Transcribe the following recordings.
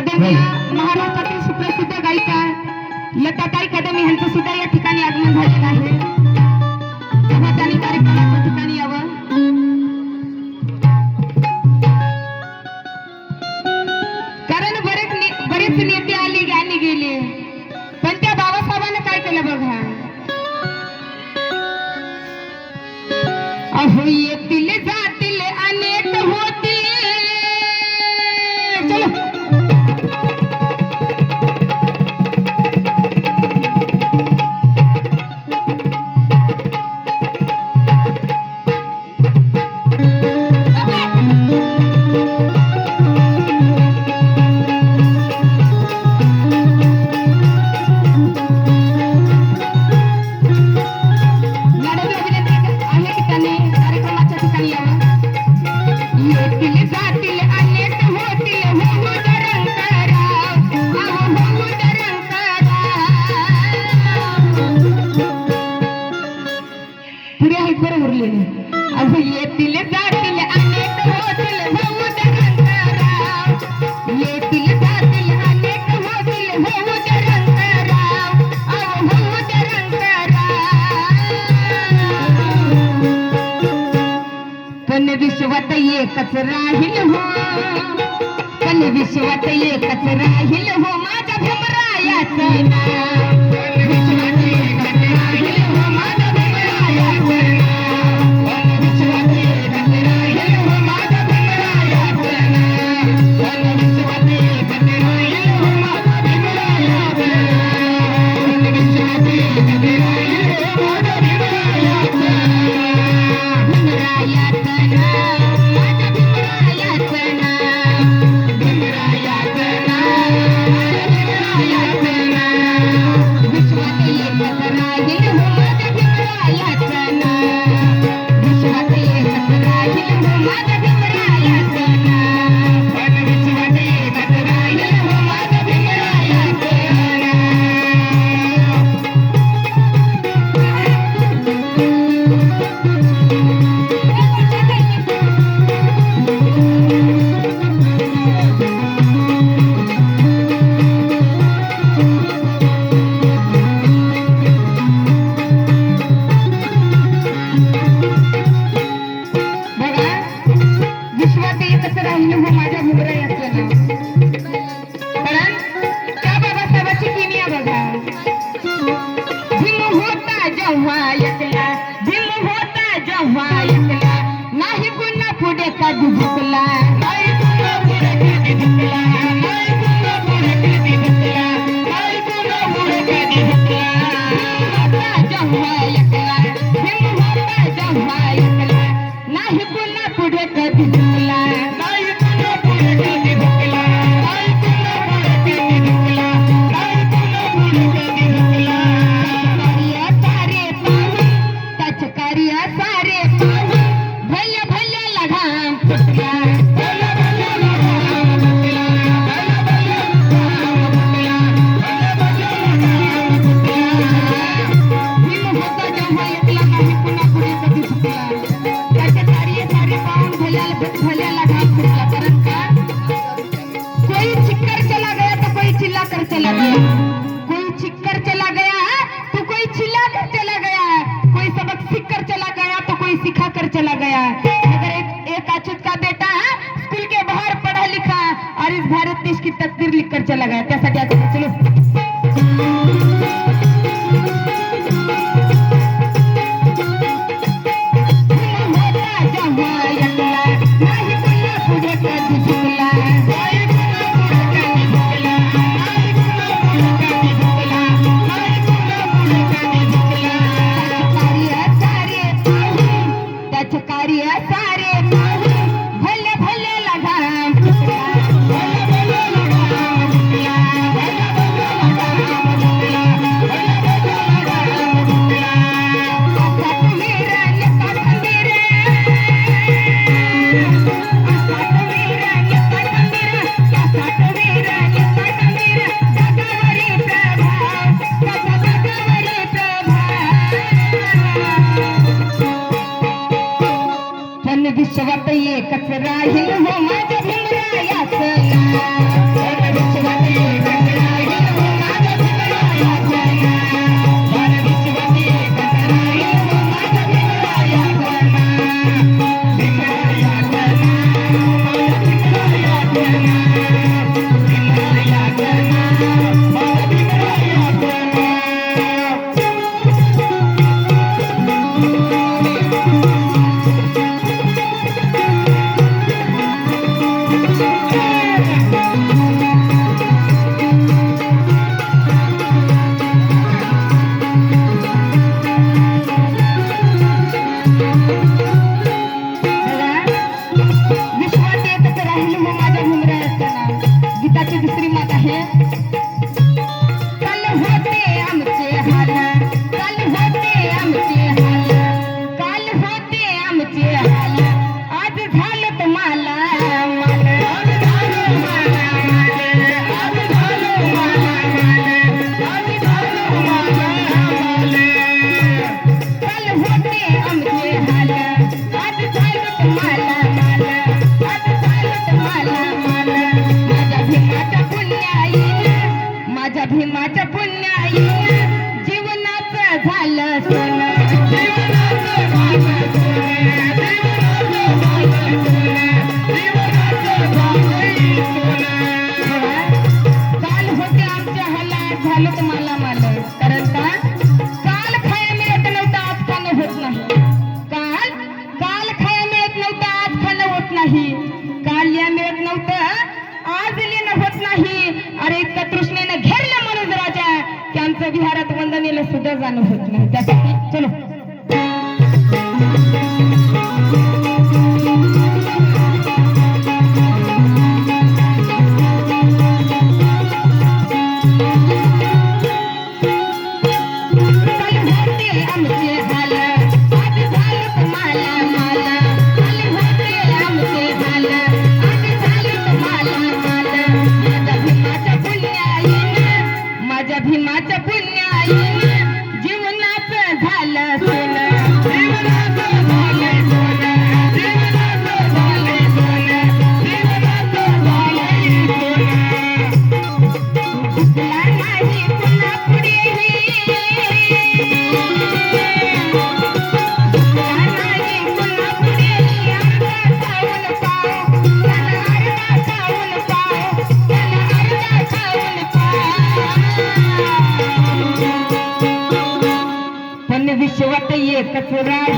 आदरणीय महाराष्ट्रातील सुप्रसिद्ध गायिका लताताई कदम यांचं सुद्धा या ठिकाणी आगमन झालेलं आहे. तेव्हा त्यांनी कार्यक्रमाच्या ठिकाणी यावं. कारण बरेच बरेच नेते आले ज्ञानी गेले. पण त्या बाबासाहेबांना काय केलं बघा? अहो विश्वत ये कचरा हिल हो. कल ये कचरा हिल हो माझ्या भमरायाचं Thank you. जेव्हा एकला दिल होता जेव्हा एकला नाही पुन्हा पुढे कधी झुकला. देश की तकदीर लिख कर चला गया। त्यासाठी Thank you.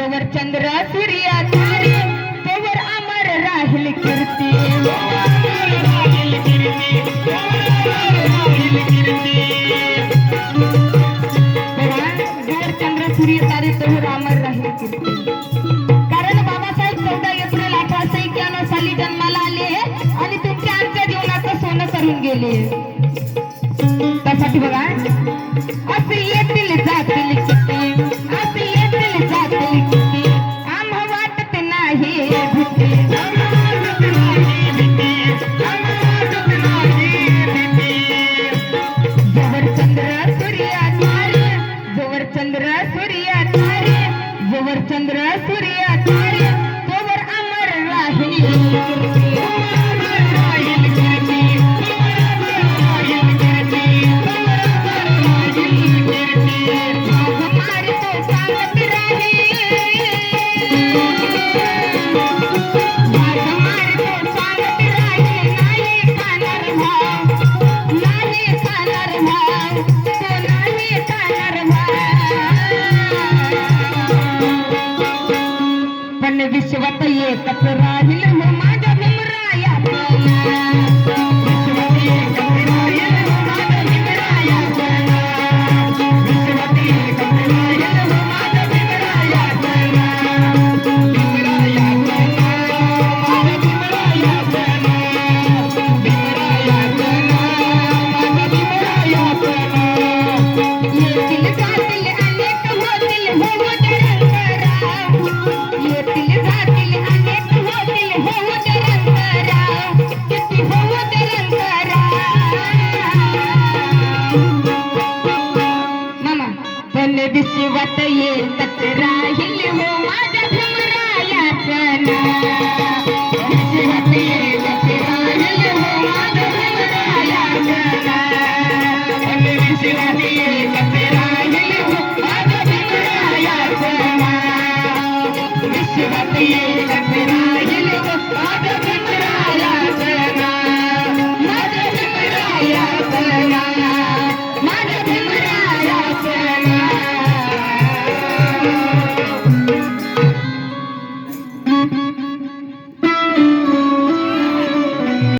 जवर चंद्र सूर्या तारे तोवर अमर राहील कीर्ती. जवर चंद्र सूर्य तारे तोवर अमर राहील कीर्ती. कारण बाबासाहेब चौदा एप्रिल अठराशे एक्क्याण्णव साली जन्माला आले आणि तुमच्या आमच्या जीवनाचं सोनं करून गेले. त्यासाठी बघा असतील जातील किती.